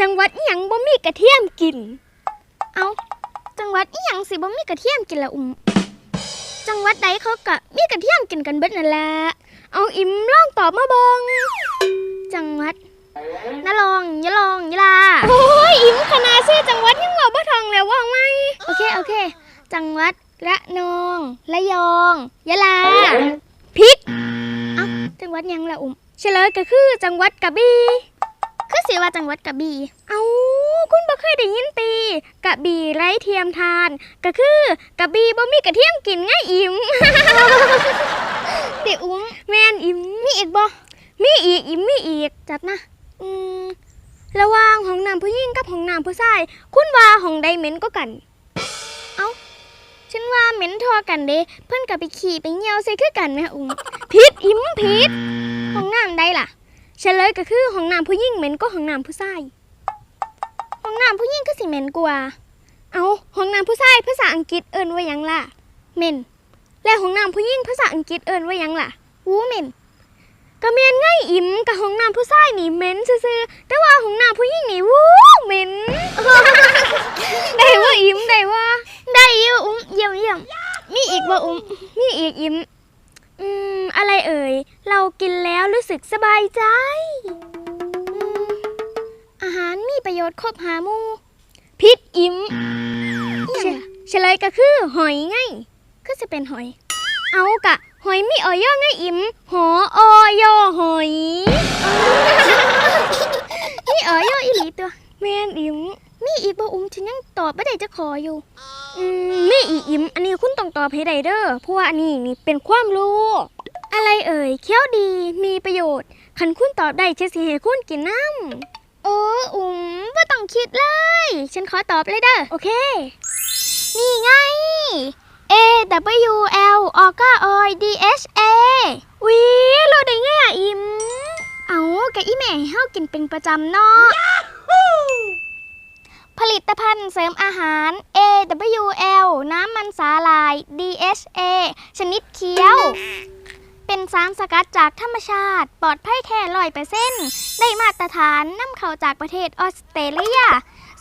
จังหวัดอีหยังบ่มีกระเทียมกิน เอาจังหวัดอีหยังสิบ่มีกระเทียมกินละอุ้มจังหวัดใดเขากะมีกระเทียมกินกันเบิดนั่นแหละเอาอิมลองตอบมาเบิงจังหวัดนาลองยะลองยะลาโอ้ยอิมคณะชื่อจังหวัดยังบอกบ่ทองแล้วว่าไหมโอเคโอเค จังหวัดระนองระยองยะลาพิษเอ้าจังหวัดหยังละอุ้มเฉลยก็คือจังหวัดกระบี่ คือสิว่าจังหวัดกระบี่ เอาคุณบ่เคยได้ยินตี กระบี่ไร้เทียมทาน ก็คือกระบี่บ่มีกระเทียมกินง่ายอิ่มติอุ้มแม่นอิ่มมีอีกบ่มีอีกอิ่มมีอีกจัดนะ อืมระหว่างห้องน้ำผู้หญิงกับห้องน้ำผู้ชาย คุณว่าห้องใดเหม็นก็กัน เอ้าฉันว่าเหม็นทอกันเด้เพิ่นก็ไปขี่ไปเหี่ยวใส่คือกันแม่อุ้มผิดอิ่มผิดห้องน้ำใดล่ะ เฉลยก็คือห้องน้ำผู้หญิงเหม็นก็ห้องน้ำผู้ชายห้องน้ำผู้หญิงก็สิเหม็นกว่า เอาห้องน้ำผู้ชายภาษาอังกฤษเอิ้นว่าหยังล่ะเหม็นและห้องน้ำผู้หญิงภาษาอังกฤษเอิ้นว่าหยังล่ะวูเหม็นก็เมียนง่ายอิ่มกับห้องน้ำผู้ชายนี่เหม็นซื่อๆแต่ว่าห้องน้ำผู้หญิงนี่วูเหม็น ได้ว่าอิ่มได้ว่าได้อยู่อุ้มเยี่ยมเยี่ยมมีอีกบ่อุ้มมีอีกอิ่ม อืม อะไรเอ่ย เรากินแล้วรู้สึกสบายใจอืมอาหารมีประโยชน์ครบหาหมู่พิษอิ่มเฉเฉลยก็คือหอยไงก็จะเป็นหอย เอากะ หอยมีออยอไงอิ่มหอออยอหอยนี่ออยออีหลีตัวแม่นอิ่มมีอีกบ่อุ้มฉันยังตอบไม่ได้จะขออยู่ อืมมีอีอิมอันนี้คุณต้องตอบให้ได้เด้อเพราะว่าอันนี้นี่เป็นความรู้ อะไรเอ่ยเคี้ยวดีมีประโยชน์คันคุณตอบได้จะสิให้คุณกินน้ำโอ้อุ๋มว่าต้องคิดเลย ฉันขอตอบเลยเด้อโอเค นี่ไง A W L ออกาออย D H A วิรู้ได้ไงอะอิมเอากะอีแม่ให้เฮากินเป็นประจำเนาะผลิตภัณฑ์เสริมอาหาร AWL น้ำมันสาลาย DHA ชนิดเคี้ยว เป็นสารสกัดจากธรรมชาติ ปลอดภัยแท้ร้อยเปอร์เซ็นต์ได้มาตรฐานนำเข้าจากประเทศออสเตรเลีย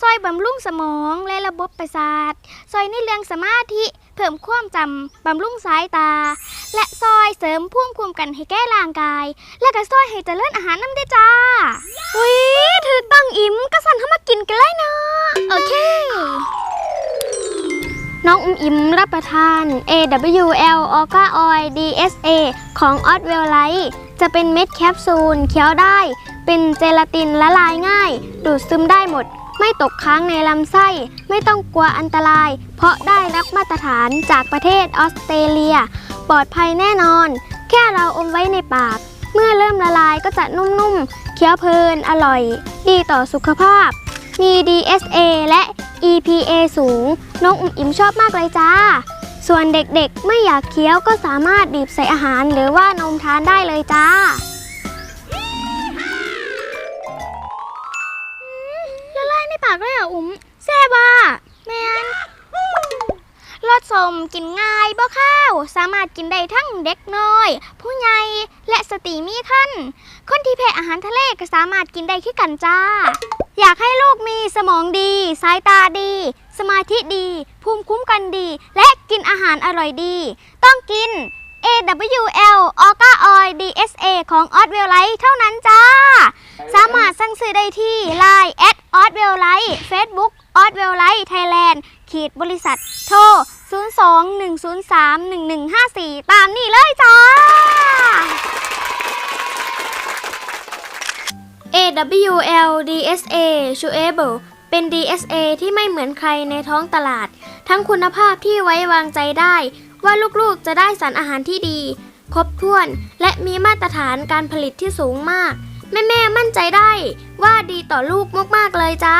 ซอยบำรุงสมองและระบบประสาท ซอยในเรื่องสมาธิ เพิ่มความจำ บำรุงสายตา และซอยเสริมภูมิคุ้มกันให้แก้ร่างกาย และก็ซอยให้เจริญอาหารน้ำได้จ้า อุ้ยถือตั้งอิ่มก็สั่นเข้ามากินกันเลยเนาะโอเค น้องอุ้มอิมรับประทาน AWL o g a Oil DSA ของ o t w e l l Light จะเป็นเม็ดแคปซูลเคี้ยวได้ เป็นเจลาตินละลายง่าย ดูดซึมได้หมด ไม่ตกค้างในลำไส้ ไม่ต้องกลัวอันตราย เพราะได้รับมาตรฐานจากประเทศออสเตรเลีย ปลอดภัยแน่นอน แค่เราอมไว้ในปาก เมื่อเริ่มละลายก็จะนุ่มๆ เคี้ยวเพลินอร่อย ดีต่อสุขภาพ มี DSA และ EPA สูง น้องอุ้มอิ่มชอบมากเลยจ้า ส่วนเด็กๆไม่อยากเคี้ยวก็สามารถบีบใส่อาหารหรือว่านมทานได้เลยจ้า ละลายในปากเลยเหรออุ้มแซ่บอะแมนรสสมกินง่ายบ่ข้าว สามารถกินได้ทั้งเด็กน้อย ผู้ใหญ่และสตรีมีคันคนที่แพ้อาหารทะเลก็สามารถกินได้คือกันจ้า อยากให้ลูกมีสมองดี สายตาดี สมาธิดี ภูมิคุ้มกันดี และกินอาหารอร่อยดี ต้องกิน AWL o g a Oil DSA ของ o t w e l l Light เท่านั้นจ้า สามารถสั่งซื้อได้ที่ Line at o t w e l l Light Facebook o t w e l l Light Thailand ขีดบริษัท โทร 02-103-1154 ตามนี่เลยจ้า AWL DSA Chewable เป็น DSA ที่ไม่เหมือนใครในท้องตลาด ทั้งคุณภาพที่ไว้วางใจได้ ว่าลูกๆจะได้สารอาหารที่ดี ครบถ้วน และมีมาตรฐานการผลิตที่สูงมาก แม่ๆมั่นใจได้ว่าดีต่อลูกมากๆเลยจ้า